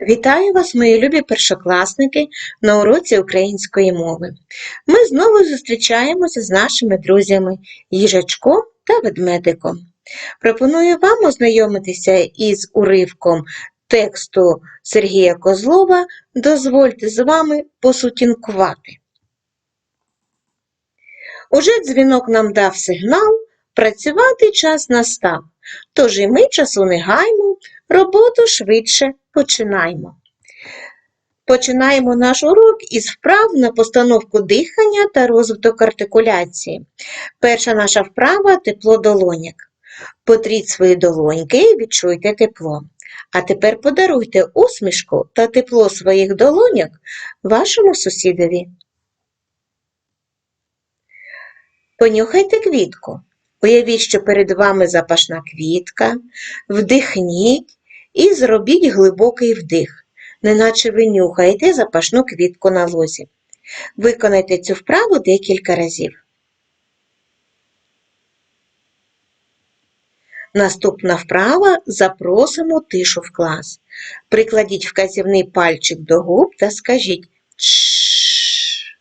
Вітаю вас, мої любі першокласники, на уроці української мови. Ми знову зустрічаємося з нашими друзями їжачком та ведмедиком. Пропоную вам ознайомитися із уривком тексту Сергія Козлова. Дозвольте з вами посутінкувати. Уже дзвінок нам дав сигнал, працювати час настав. Тож і ми часу не гаймо, роботу швидше починаймо. Починаємо наш урок із вправ на постановку дихання та розвиток артикуляції. Перша наша вправа тепло долоняк. Потріть свої долоньки і відчуйте тепло. А тепер подаруйте усмішку та тепло своїх долоняк вашому сусідові. Понюхайте квітку. Уявіть, що перед вами запашна квітка, вдихніть і зробіть глибокий вдих, неначе ви нюхаєте запашну квітку на лозі. Виконайте цю вправу декілька разів. Наступна вправа запросимо тишу в клас. Прикладіть вказівний пальчик до губ та скажіть «Чшш».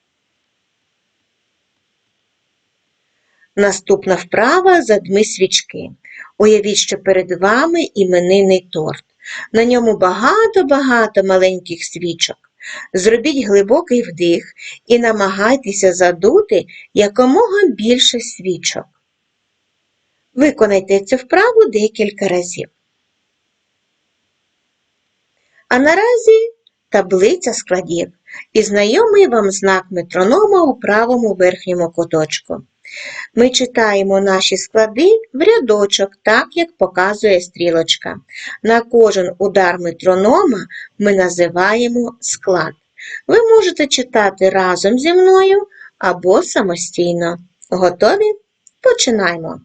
Наступна вправа задми свічки. Уявіть, що перед вами іменинний торт. На ньому багато-багато маленьких свічок. Зробіть глибокий вдих і намагайтеся задути якомога більше свічок. Виконайте цю вправу декілька разів. А наразі таблиця складів і знайомий вам знак метронома у правому верхньому куточку. Ми читаємо наші склади в рядочок, так як показує стрілочка. На кожен удар метронома ми називаємо склад. Ви можете читати разом зі мною або самостійно. Готові? Починаємо.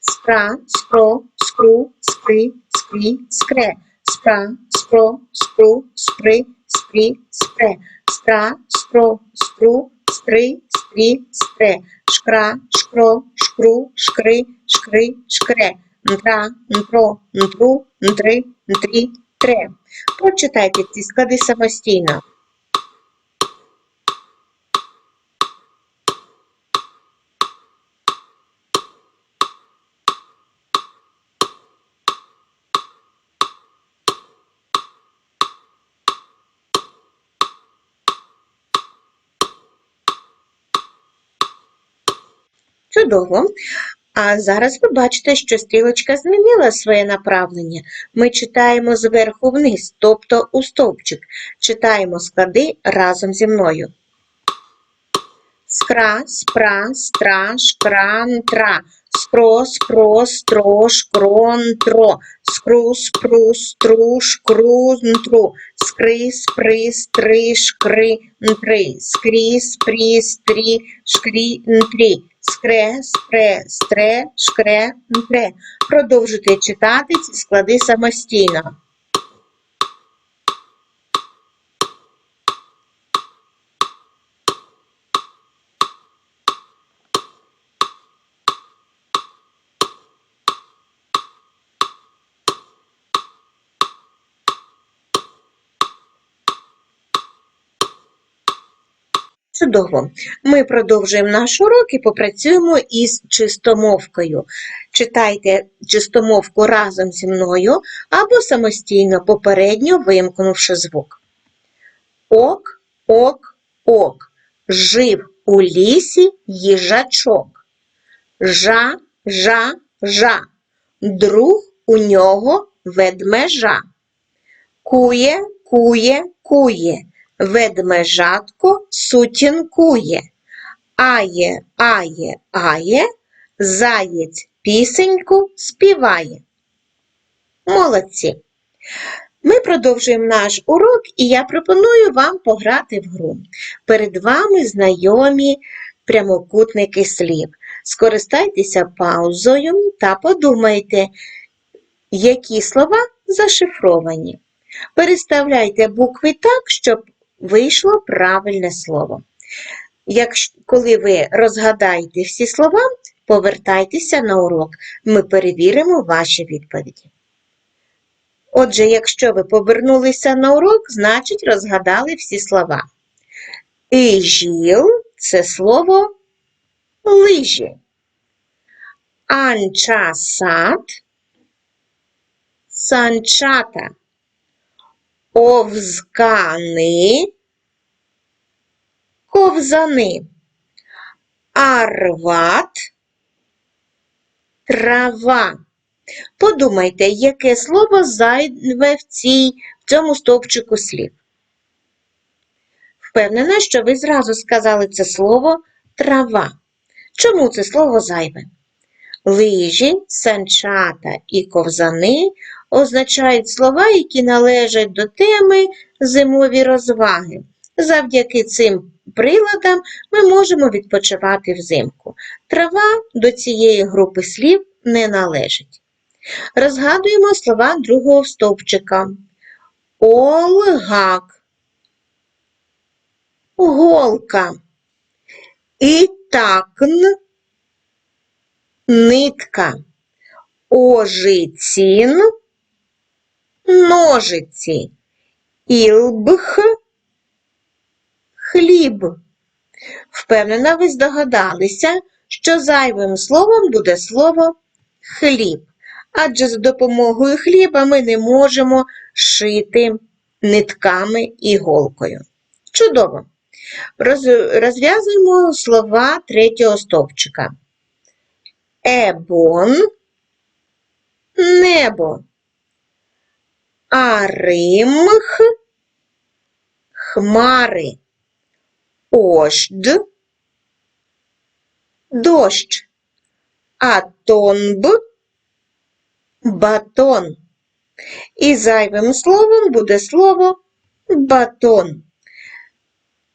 Спра, спро, скру, скри, скрі, скре. Спра, спро, скру, спри, спрі, спре. Спра, спро, скру, спри, скрі, скре, Шкра, шкро, шкру, шкри, шкри, шкре. Нтра, нтро, нтру, нтри, нтрі, тре. Прочитайте ці склади самостійно. Чудово. А зараз ви бачите, що стрілочка змінила своє направлення. Ми читаємо зверху вниз, тобто у стовпчик. Читаємо склади разом зі мною. Скра, спра, стра, шкра, нтра. Скро, спро, стро, шкро, нтро. Скру, спру, стру, шкру, нтру. Скри, спри, стри, шкри, нтри. Скрі, спрі, стрі, шкрі, нтрі. Скре, спре, стре, шкре, нтре. Продовжуйте читати ці склади самостійно. Чудово. Ми продовжуємо наш урок і попрацюємо із чистомовкою. Читайте чистомовку разом зі мною або самостійно попередньо вимкнувши звук. Ок, ок, ок. Жив у лісі їжачок. Жа, жа, жа. Друг у нього ведмежа. Кує, кує, кує. Ведмежатко сутінкує. Ає, ає, ає, заєць пісеньку співає. Молодці! Ми продовжуємо наш урок, і я пропоную вам пограти в гру. Перед вами знайомі прямокутники слів. Скористайтеся паузою та подумайте, які слова зашифровані. Переставляйте букви так, щоб вийшло правильне слово. Якщо, коли ви розгадаєте всі слова, повертайтеся на урок. Ми перевіримо ваші відповіді. Отже, якщо ви повернулися на урок, значить розгадали всі слова. Ижіл це слово лижі. Анчасат санчата. Овзкани ковзани. Арват трава. Подумайте, яке слово зайве в, цій, в цьому стовпчику слів. Впевнена, що ви зразу сказали це слово трава. Чому це слово зайве? Лижі, санчата і ковзани означають слова, які належать до теми зимові розваги. Завдяки цим приладам ми можемо відпочивати взимку. Трава до цієї групи слів не належить. Розгадуємо слова другого стовпчика. Олгак. Голка. Ітакн. Нитка. Ожицін. Ножиці. Ілбх. Хліб. Впевнена, ви здогадалися, що зайвим словом буде слово хліб. Адже за допомогою хліба ми не можемо шити нитками і голкою. Чудово! Роз- Розв'язуємо слова третього стовпчика. Ебон небо. Аримх хмари. Ожд дощ. Атонб батон. І зайвим словом буде слово батон.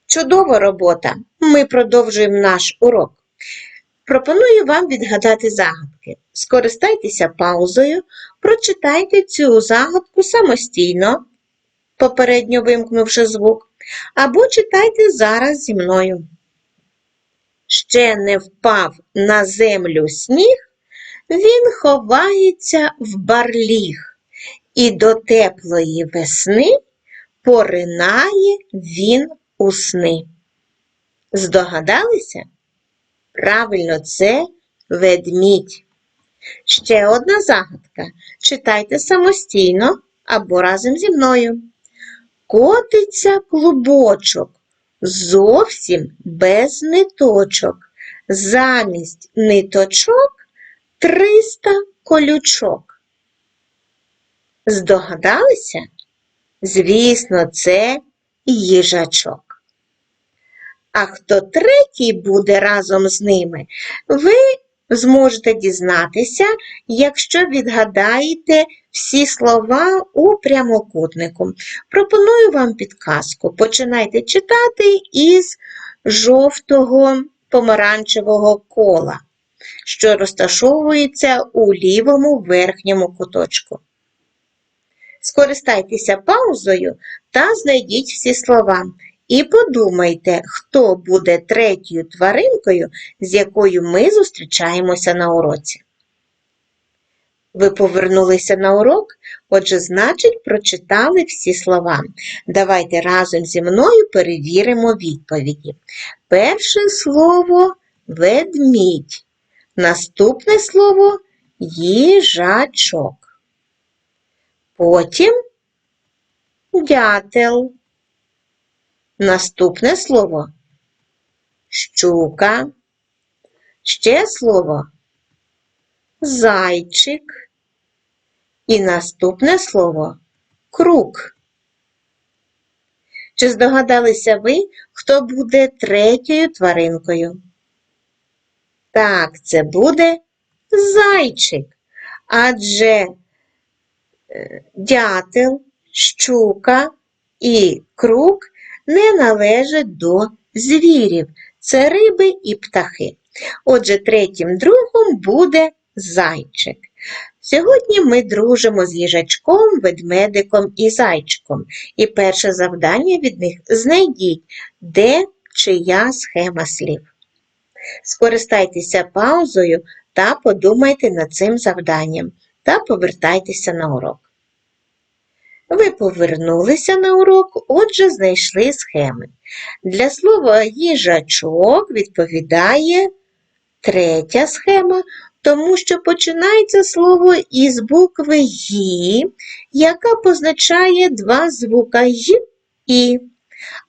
Чудова робота. Ми продовжуємо наш урок. Пропоную вам відгадати загадки. Скористайтеся паузою, прочитайте цю загадку самостійно, попередньо вимкнувши звук, або читайте зараз зі мною. Ще не впав на землю сніг, він ховається в барліг, і до теплої весни поринає він у сни. Здогадалися? Правильно, це ведмідь. Ще одна загадка. Читайте самостійно або разом зі мною. Котиться клубочок, зовсім без ниточок. Замість ниточок 300 колючок. Здогадалися? Звісно, це їжачок. А хто третій буде разом з ними, ви зможете дізнатися, якщо відгадаєте всі слова у прямокутнику. Пропоную вам підказку. Починайте читати із жовтого помаранчевого кола, що розташовується у лівому верхньому куточку. Скористайтеся паузою та знайдіть всі слова. І подумайте, хто буде третьою тваринкою, з якою ми зустрічаємося на уроці. Ви повернулися на урок, отже, значить, прочитали всі слова. Давайте разом зі мною перевіримо відповіді. Перше слово ведмідь. Наступне слово їжачок. Потім дятел. Наступне слово щука. Ще слово зайчик. І наступне слово круг. Чи здогадалися ви, хто буде третьою тваринкою? Так, це буде зайчик. Адже е, дятел, щука і круг не належать до звірів. Це риби і птахи. Отже, третім другом буде зайчик. Сьогодні ми дружимо з їжачком, ведмедиком і зайчиком. І перше завдання від них знайдіть, де чия схема слів. Скористайтеся паузою та подумайте над цим завданням та повертайтеся на урок. Ви повернулися на урок, отже, знайшли схеми. Для слова їжачок відповідає третя схема, тому що починається слово із букви «ї», яка позначає два звука «й» і.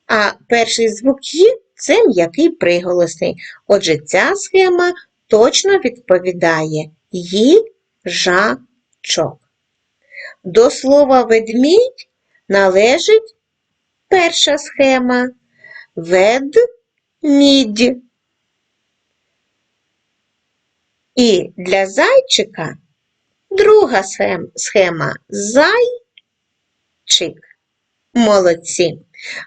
А перший звук «й» – це м'який приголосний. Отже, ця схема точно відповідає їжачок. До слова ведмідь належить перша схема ведмідь. І для зайчика друга схема зайчик. Молодці.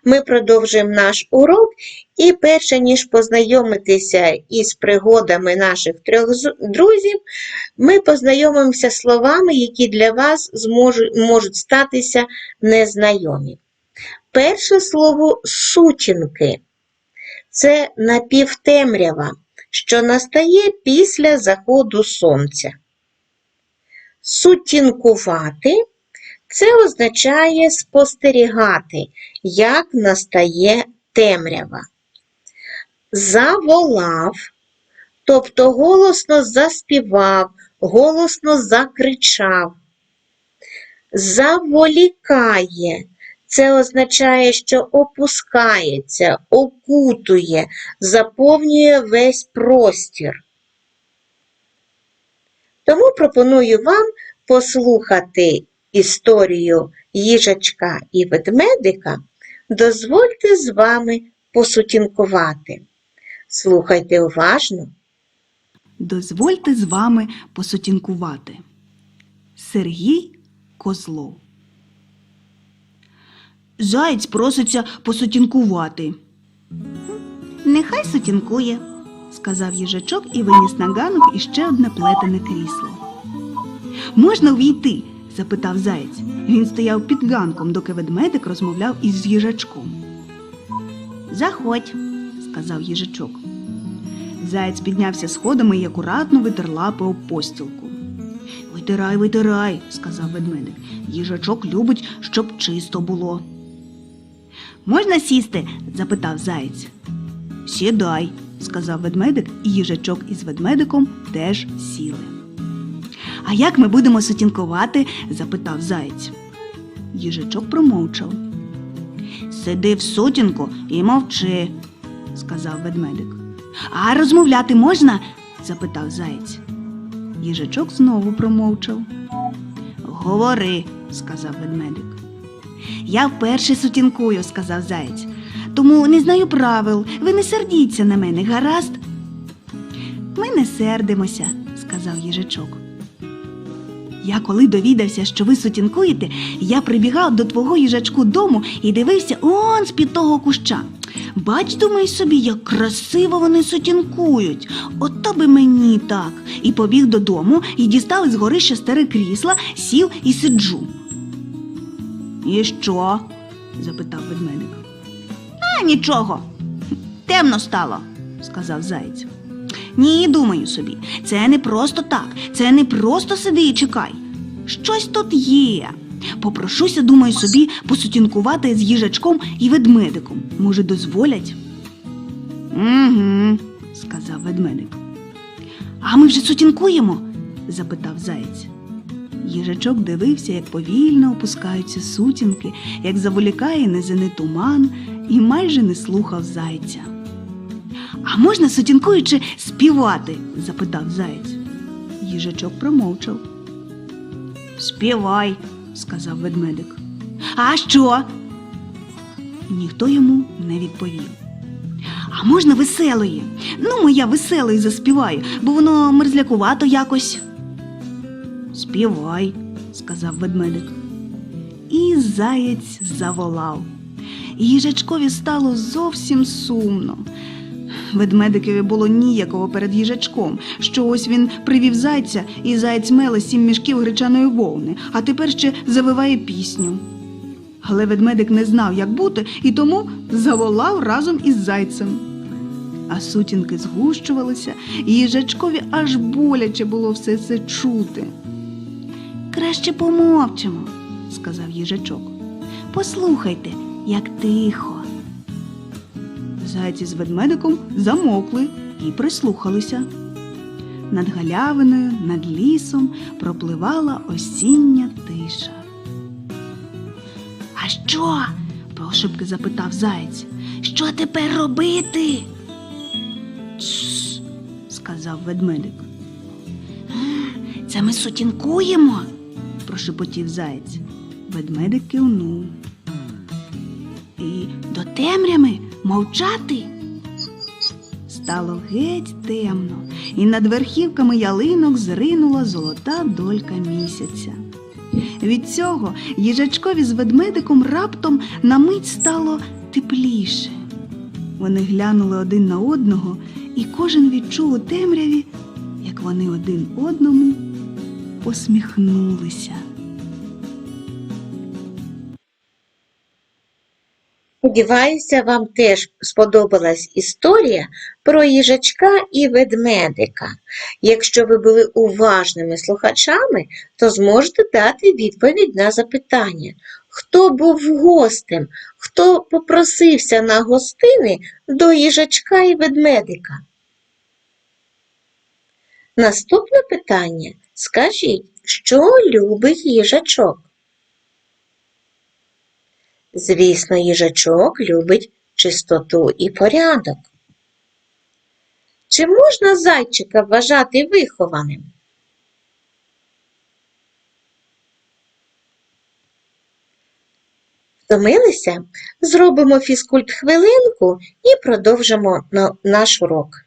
Ми продовжуємо наш урок, і перше ніж познайомитися із пригодами наших трьох друзів, ми познайомимося словами, які для вас зможуть, можуть статися незнайомі. Перше слово сутінки це напівтемрява, що настає після заходу сонця. Сутінкувати це означає спостерігати, як настає темрява. Заволав, тобто голосно заспівав, голосно закричав. Заволікає. Це означає, що опускається, окутує, заповнює весь простір. Тому пропоную вам послухати історію їжачка і ведмедика. Дозвольте з вами посутінкувати. Слухайте уважно. Дозвольте з вами посутінкувати. Сергій Козлов. Заєць проситься посутінкувати. Нехай сутінкує, сказав їжачок і виніс на ганок іще одне плетене крісло. Можна увійти? Запитав заєць. Він стояв під ганком, доки ведмедик розмовляв із їжачком. Заходь, сказав їжачок. Заєць піднявся сходами і акуратно витер лапи об постілку. Витирай, витирай, сказав ведмедик. Їжачок любить, щоб чисто було. Можна сісти? запитав заєць. Сідай, сказав ведмедик, і їжачок із ведмедиком теж сіли. А як ми будемо сутінкувати? запитав заєць. Їжачок промовчав. Сиди в сутінку і мовчи, сказав ведмедик. А розмовляти можна? запитав заєць. Їжачок знову промовчав. Говори, сказав ведмедик. Я вперше сутінкую, сказав заєць. Тому не знаю правил. Ви не сердіться на мене, гаразд? Ми не сердимося, сказав їжачок. Я коли довідався, що ви сутінкуєте, я прибігав до твого їжачку дому і дивився он з-під того куща. Бач, думай собі, як красиво вони сутінкують. Ото би мені так. І побіг додому і дістав із горища старе крісла, сів і сиджу. І що? запитав ведмедик. А нічого. Темно стало, сказав заєць. Ні, думаю собі, це не просто так, це не просто сиди і чекай. Щось тут є. Попрошуся, думаю собі, посутінкувати з їжачком і ведмедиком. Може, дозволять? Угу, сказав ведмедик. А ми вже сутінкуємо? запитав заєць. Їжачок дивився, як повільно опускаються сутінки, як заволікає низини туман, і майже не слухав зайця. А можна сутінкуючи співати? запитав заєць. Їжачок промовчав. Співай, сказав ведмедик. А що? Ніхто йому не відповів. А можна веселої? Ну, моя веселої заспіваю, бо воно мерзлякувато якось. Співай, сказав ведмедик. І заєць заволав. Їжачкові стало зовсім сумно. Ведмедикові було ніяково перед їжачком, що ось він привів зайця, і заєць меле сім мішків гречаної вовни, а тепер ще завиває пісню. Але ведмедик не знав, як бути, і тому заволав разом із зайцем. А сутінки згущувалися, і їжачкові аж боляче було все це чути. Краще помовчимо, сказав їжачок. Послухайте, як тихо. Зайці з ведмедиком замовкли і прислухалися. Над галявиною, над лісом пропливала осіння тиша. А що? пошепки запитав заєць. Що тепер робити? Тш, сказав ведмедик. Це ми сутінкуємо, прошепотів заєць. Ведмедик кивнув. І до темрями мовчати. Стало геть темно, і над верхівками ялинок зринула золота долька місяця. Від цього їжачкові з ведмедиком раптом на мить стало тепліше. Вони глянули один на одного, і кожен відчув у темряві, як вони один одному посміхнулися. Сподіваюся, вам теж сподобалась історія про їжачка і ведмедика. Якщо ви були уважними слухачами, то зможете дати відповідь на запитання. Хто був гостем, хто попросився на гостини до їжачка і ведмедика? Наступне питання. Скажіть, що любить їжачок? Звісно, їжачок любить чистоту і порядок. Чи можна зайчика вважати вихованим? Втомилися? Зробимо фізкульт хвилинку і продовжимо наш урок.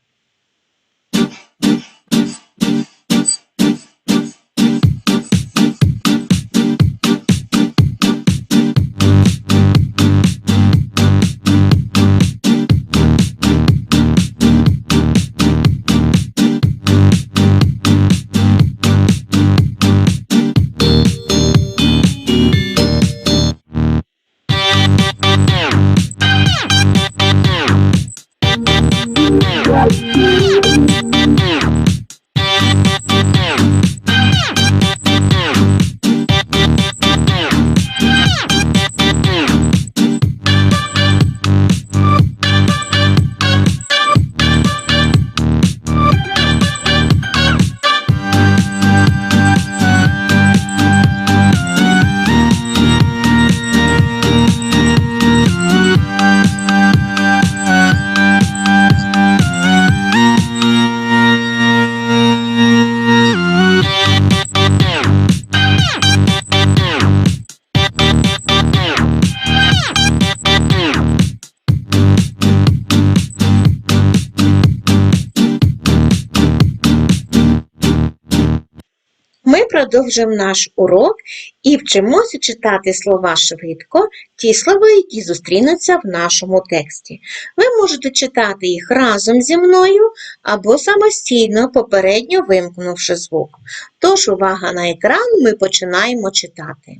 Продовжимо наш урок і вчимося читати слова швидко, ті слова, які зустрінуться в нашому тексті. Ви можете читати їх разом зі мною або самостійно, попередньо вимкнувши звук. Тож, увага на екран, ми починаємо читати.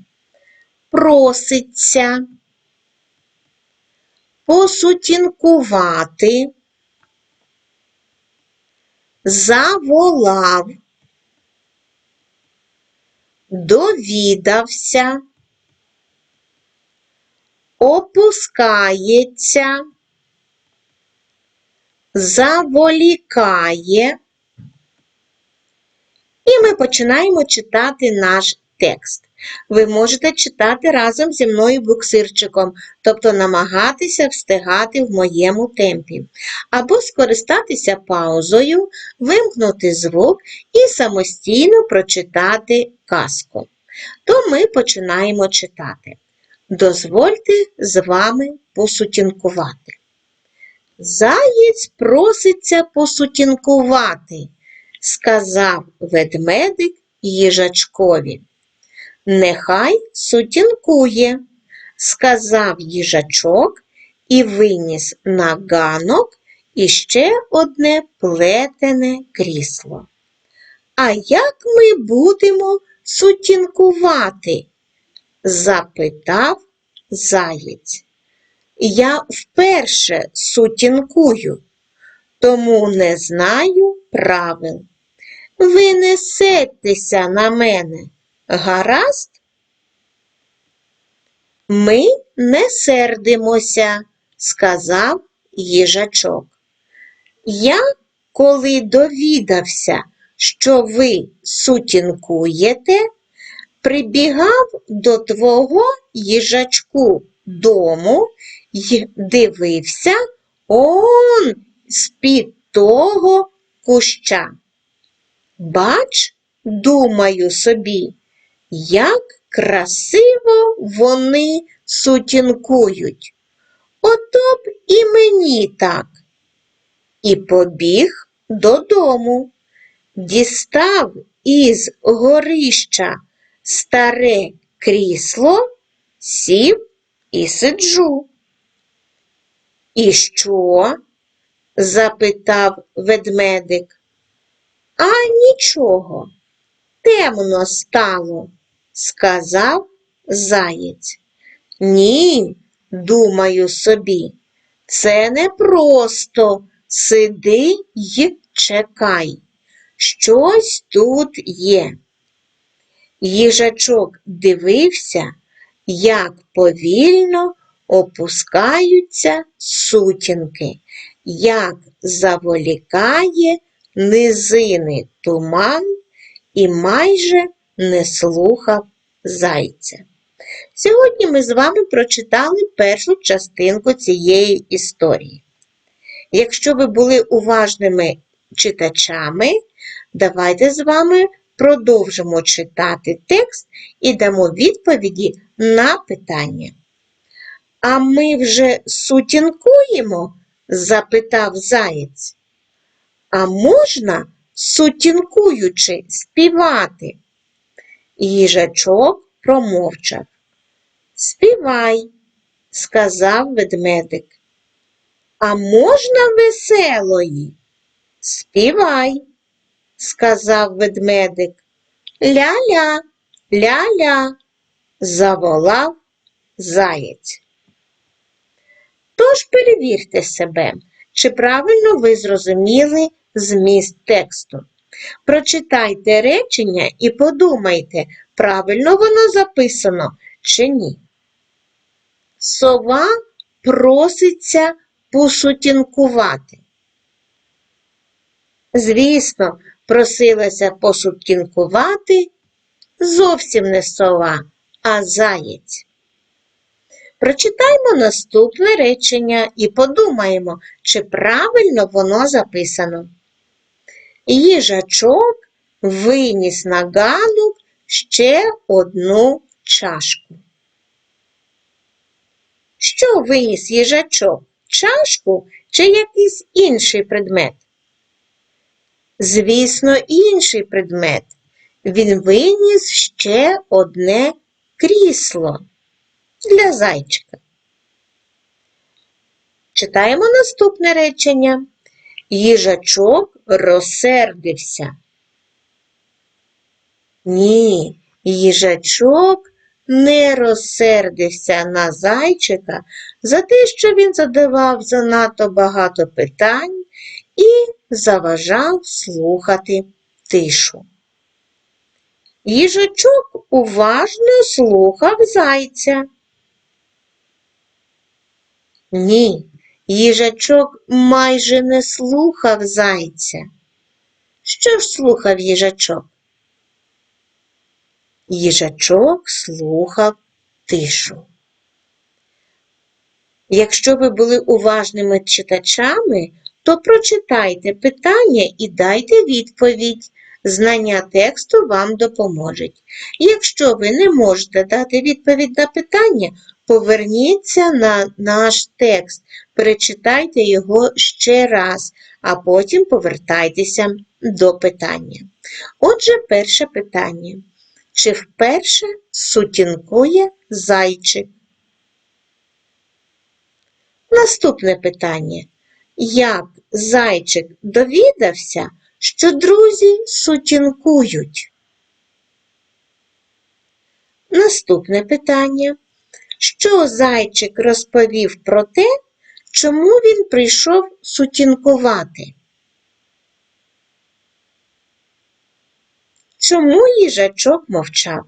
Проситься, посутінкувати, заволав довідався, опускається, заволікає. І ми починаємо читати наш текст. Ви можете читати разом зі мною буксирчиком, тобто намагатися встигати в моєму темпі, або скористатися паузою, вимкнути звук і самостійно прочитати казку. То ми починаємо читати. Дозвольте з вами посутінкувати. Заєць проситься посутінкувати, сказав ведмедик їжачкові. Нехай сутінкує, сказав їжачок і виніс на ганок іще одне плетене крісло. А як ми будемо сутінкувати? запитав заєць. Я вперше сутінкую, тому не знаю правил. Ви не на мене, гаразд? Ми не сердимося, сказав їжачок. Я, коли довідався, що ви сутінкуєте, прибігав до твого їжачку дому й дивився он з-під того куща. Бач, думаю собі, як красиво вони сутінкують. Ото б і мені так. І побіг додому, дістав із горища старе крісло, сів і сиджу. І що? запитав ведмедик. А нічого, темно стало, сказав заєць. Ні, думаю собі, це не просто сиди й чекай. Щось тут є. Їжачок дивився, як повільно опускаються сутінки, як заволікає низини туман і майже не слухав зайця. Сьогодні ми з вами прочитали першу частинку цієї історії. Якщо ви були уважними читачами, давайте з вами продовжимо читати текст і дамо відповіді на питання. А ми вже сутінкуємо? запитав заєць. А можна, сутінкуючи, співати? Їжачок промовчав. Співай, сказав ведмедик. А можна веселої? Співай, сказав ведмедик. Ля-ля, ля-ля, заволав заєць. Тож перевірте себе, чи правильно ви зрозуміли зміст тексту. Прочитайте речення і подумайте, правильно воно записано чи ні. Сова проситься посутінкувати. Звісно, просилася посутінкувати зовсім не сова, а заєць. Прочитаймо наступне речення і подумаємо, чи правильно воно записано. Їжачок виніс на ганок ще одну чашку. Що виніс їжачок? Чашку чи якийсь інший предмет? Звісно, інший предмет. Він виніс ще одне крісло для зайчика. Читаємо наступне речення. Їжачок розсердився. Ні, їжачок не розсердився на зайчика за те, що він задавав занадто багато питань і заважав слухати тишу. Їжачок уважно слухав зайця. Ні, їжачок майже не слухав зайця. Що ж слухав їжачок? Їжачок слухав тишу. Якщо ви були уважними читачами, то прочитайте питання і дайте відповідь. Знання тексту вам допоможуть. Якщо ви не можете дати відповідь на питання, поверніться на наш текст, перечитайте його ще раз, а потім повертайтеся до питання. Отже, перше питання. Чи вперше сутінкує зайчик? Наступне питання. Як зайчик довідався, що друзі сутінкують? Наступне питання. Що зайчик розповів про те, чому він прийшов сутінкувати? Чому їжачок мовчав?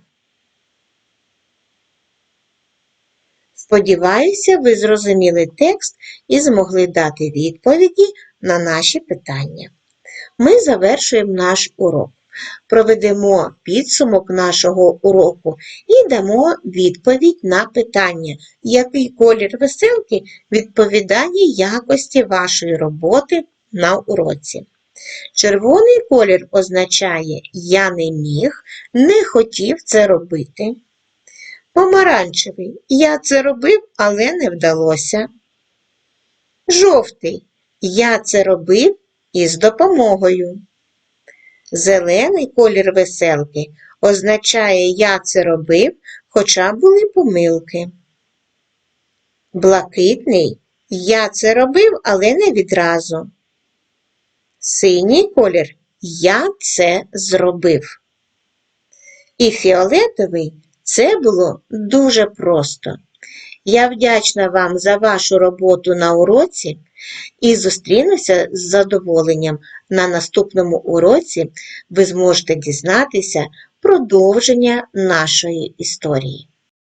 Сподіваюся, ви зрозуміли текст і змогли дати відповіді на наші питання. Ми завершуємо наш урок. Проведемо підсумок нашого уроку і дамо відповідь на питання, який колір веселки відповідає якості вашої роботи на уроці. Червоний колір означає я не міг, не хотів це робити. Помаранчевий я це робив, але не вдалося. Жовтий я це робив із допомогою. Зелений колір веселки означає я це робив, хоча були помилки. Блакитний я це робив, але не відразу. Синій колір я це зробив. І фіолетовий це було дуже просто. Я вдячна вам за вашу роботу на уроці і зустрінуся з задоволенням на наступному уроці. Ви зможете дізнатися продовження нашої історії.